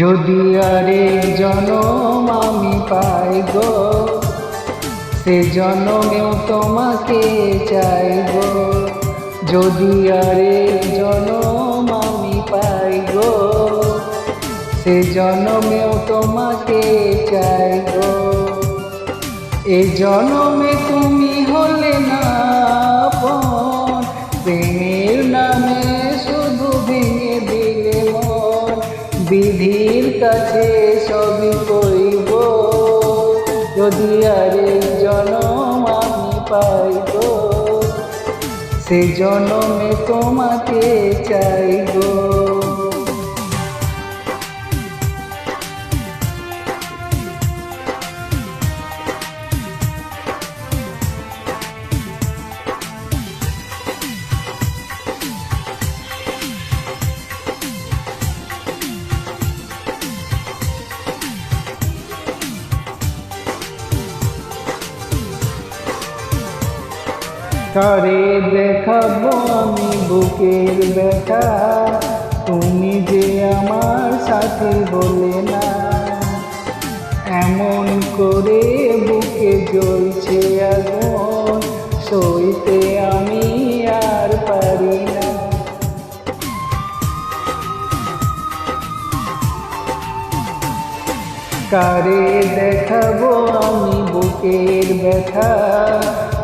যদি আরে জনম আমি পাই গো, সে জনমেও তোমাকে চাই গো। যদি আরে জনম আমি পাই গো, সে জনমেও তোমাকে চাই গো। এ জনমে তুমি বিধির কাছে সবই কইব। যদি আরে জনম আমি পাইব সে জনমে তোমাকে চাইব। কারে দেখাবো আমি বুকের ব্যথা। তুমি যে আমার সাথে বলে না। এমন করে বুকে জ্বলছে আগুন, সইতে আমি আর পারি না। কারে দেখাবো আমি বুকের ব্যথা?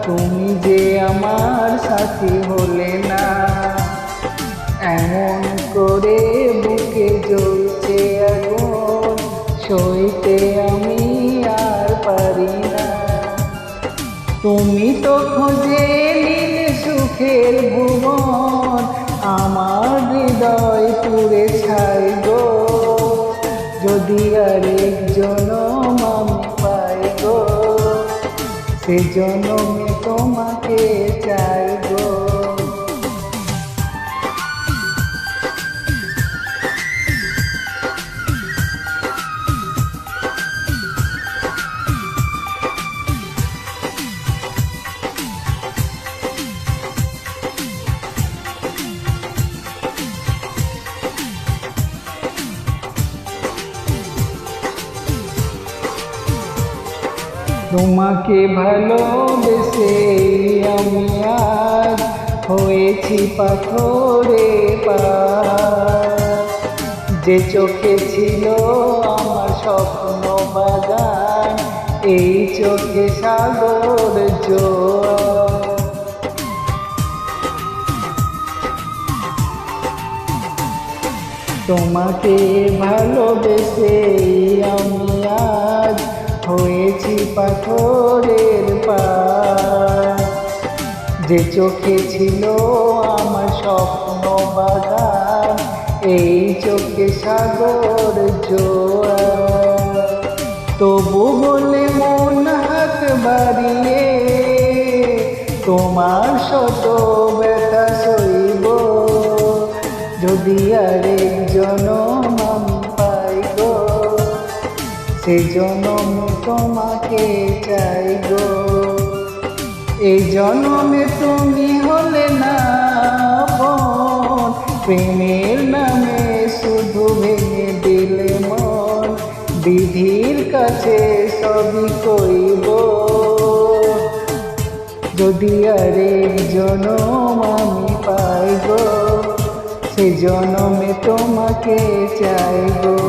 তুমি যে আমার সাথী হলে না, এমন করে বুকে জ্বলছে আগুন, সইতে আমি আর পারি না। তুমি তো খোঁজে নীল সুখের ভুবন, আমার হৃদয় পুরে ছাই গো যদি আরেক সে জনমে তোমাকে চাই তোমাকে ভালোবেসে আমি আজ হয়েছি পাথরে যে চোখে ছিল আমার স্বপ্ন বাগান, এই চোখে সাগর জোয়ার। তোমাকে ভালোবেসে আমি আজ হয়েছি পাথরের পা যে চোখে ছিল আমার স্বপ্ন বাগান এই চোখে সাগর জোয়ার। তবু বলে মন হাত বাড়িয়ে, তোমার শত ব্যথা সইব। যদি আরেক সে জনম তোমাকে চাই গো। এই জনমে তুমি হলে না প্রেমের নামে শুধু ভেঙে দিলে মন। বিধির কাছে সবই কইব। যদি আরেক জনম আমি পাই গো, সে জনমে তোমাকে চাইব